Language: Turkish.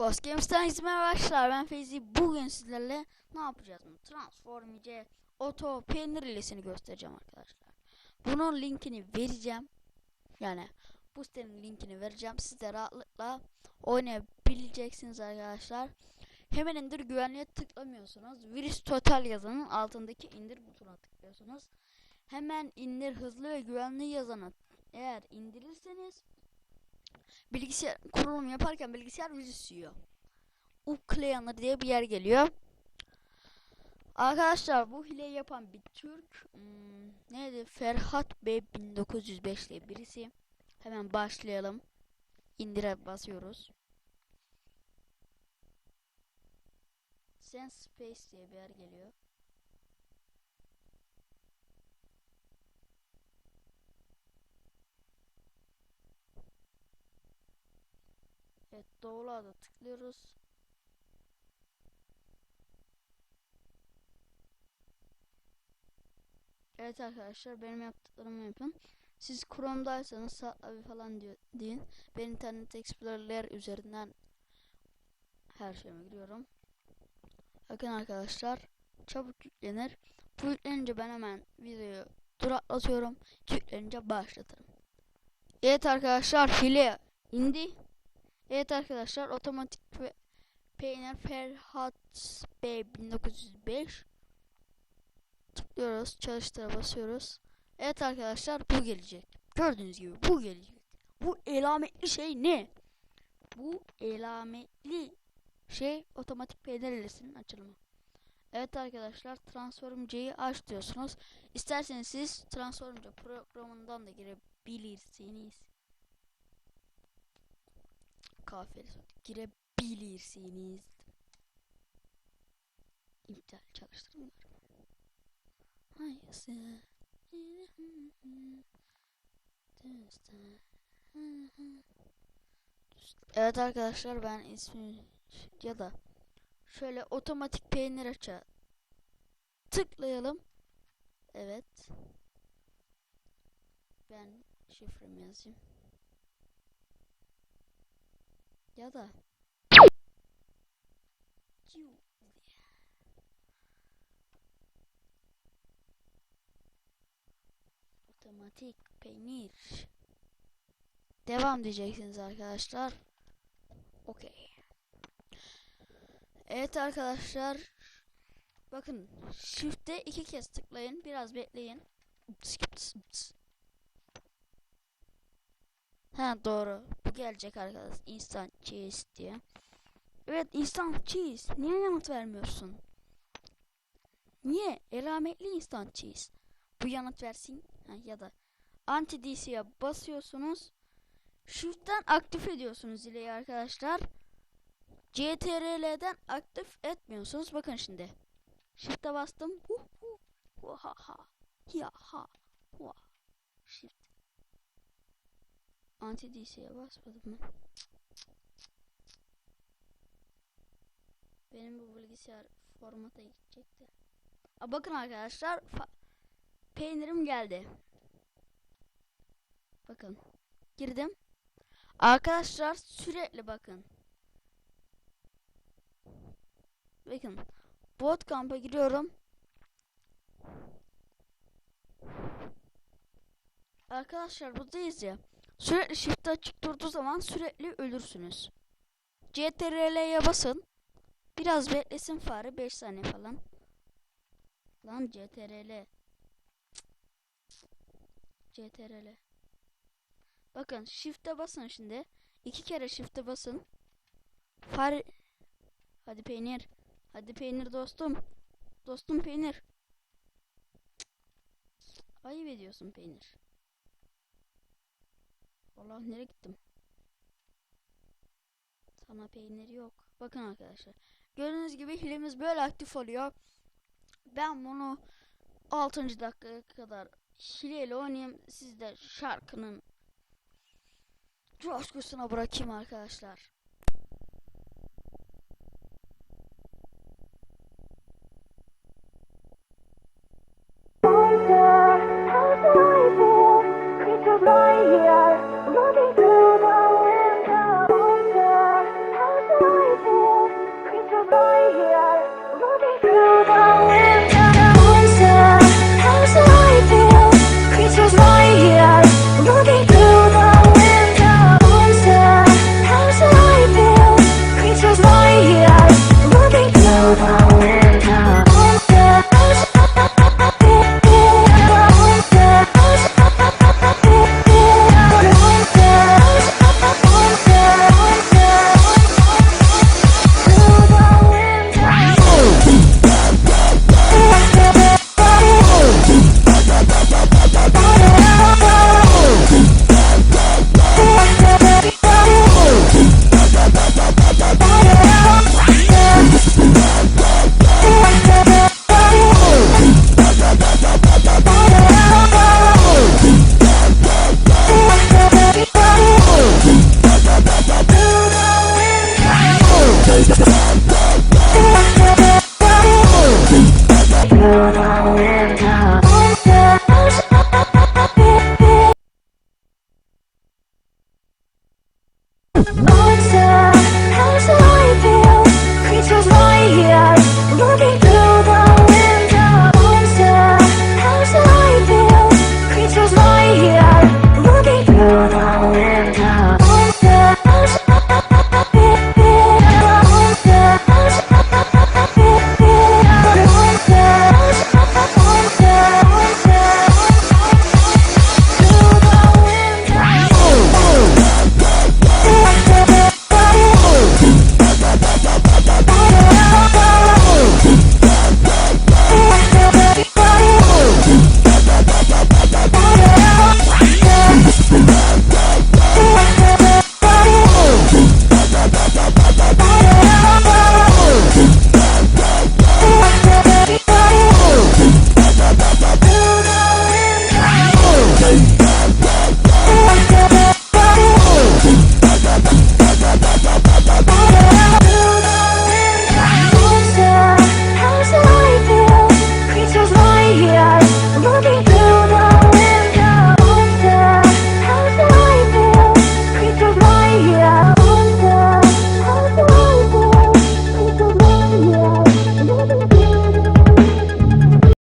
Ghost Games'ten izmeye başlar. Ben Feyzi. Bugün sizlerle ne yapacağız? Transformice Oto Peynir ilesini göstereceğim arkadaşlar. Bunun linkini vereceğim. Yani bu sitenin linkini vereceğim. Siz de rahatlıkla oynayabileceksiniz arkadaşlar. Hemen indir güvenliğe tıklamıyorsunuz. Virüs Total yazanın altındaki indir butonuna tıklıyorsunuz. Hemen indir hızlı ve güvenli yazanı eğer indirirseniz bilgisayar kurulum yaparken bilgisayar virüs yiyor. Ucleaner diye bir yer geliyor. Arkadaşlar bu hileyi yapan bir Türk hmm, neydi? Ferhat Bey 1905 diye birisi. Hemen başlayalım. İndire basıyoruz. Sense Space diye bir yer geliyor. Evet doğruğa da tıklıyoruz. Evet arkadaşlar benim yaptıklarımı yapın. Siz Chrome'daysanız sağ abi falan diyor, deyin. Ben Internet Explorer'ler üzerinden her şeyime giriyorum. Bakın arkadaşlar çabuk yüklenir. Bu yüklenince ben hemen videoyu duraklatıyorum. Yüklenince başlatırım. Evet arkadaşlar file indi. Evet arkadaşlar otomatik pe peynir Ferhat Bey 1905 tıklıyoruz çalıştıra basıyoruz. Evet arkadaşlar bu gelecek. Gördüğünüz gibi bu gelecek. Bu elametli şey ne? Bu elametli şey otomatik peynir ilesinin açılımı. Evet arkadaşlar Transformc'yi aç diyorsunuz. İsterseniz siz Transformc programından da girebilirsiniz. Kafir girebilirsiniz. İptal çalıştırmıyorum. Hayırlısı. Evet arkadaşlar ben ismi ya da şöyle otomatik peynir aça tıklayalım. Evet. Ben şifremi yazayım. Ya da otomatik peynir. Devam diyeceksiniz arkadaşlar. Okey. Evet arkadaşlar. Bakın shift'e iki kez tıklayın. Biraz bekleyin. Ha doğru. Bu gelecek arkadaşlar. Instant cheese diye. Evet instant cheese. Niye yanıt vermiyorsun? Niye? Elametli instant cheese. Bu yanıt versin. Ha, ya da anti DC'ye basıyorsunuz. Shift'ten aktif ediyorsunuz zileyi arkadaşlar. CTRL'den aktif etmiyorsunuz. Bakın şimdi. Shift'e bastım. Hu hu. Ha ha. Ya ha. Shift. Anti DC'ye basmadım ben. Benim bu bilgisayar formata gidecekti. Aa, bakın arkadaşlar. Peynirim geldi. Bakın. Girdim. Arkadaşlar sürekli bakın. Bakın. Bot kampa giriyorum. Arkadaşlar buradayız ya. Sürekli shift açık durduğu zaman sürekli ölürsünüz. CTRL'ye basın. Biraz beklesin fare 5 saniye falan. Lan CTRL. CTRL. Bakın shift'e basın şimdi. İki kere shift'e basın. Fare Hadi peynir. Hadi peynir dostum. Dostum peynir. Ayıp ediyorsun peynir. Allah nereye gittim? Sana peynir yok. Bakın arkadaşlar. Gördüğünüz gibi hilemiz böyle aktif oluyor. Ben bunu 6. dakikaya kadar hileyle oynayayım. Siz de şarkının coşkusuna bırakayım arkadaşlar. boy here.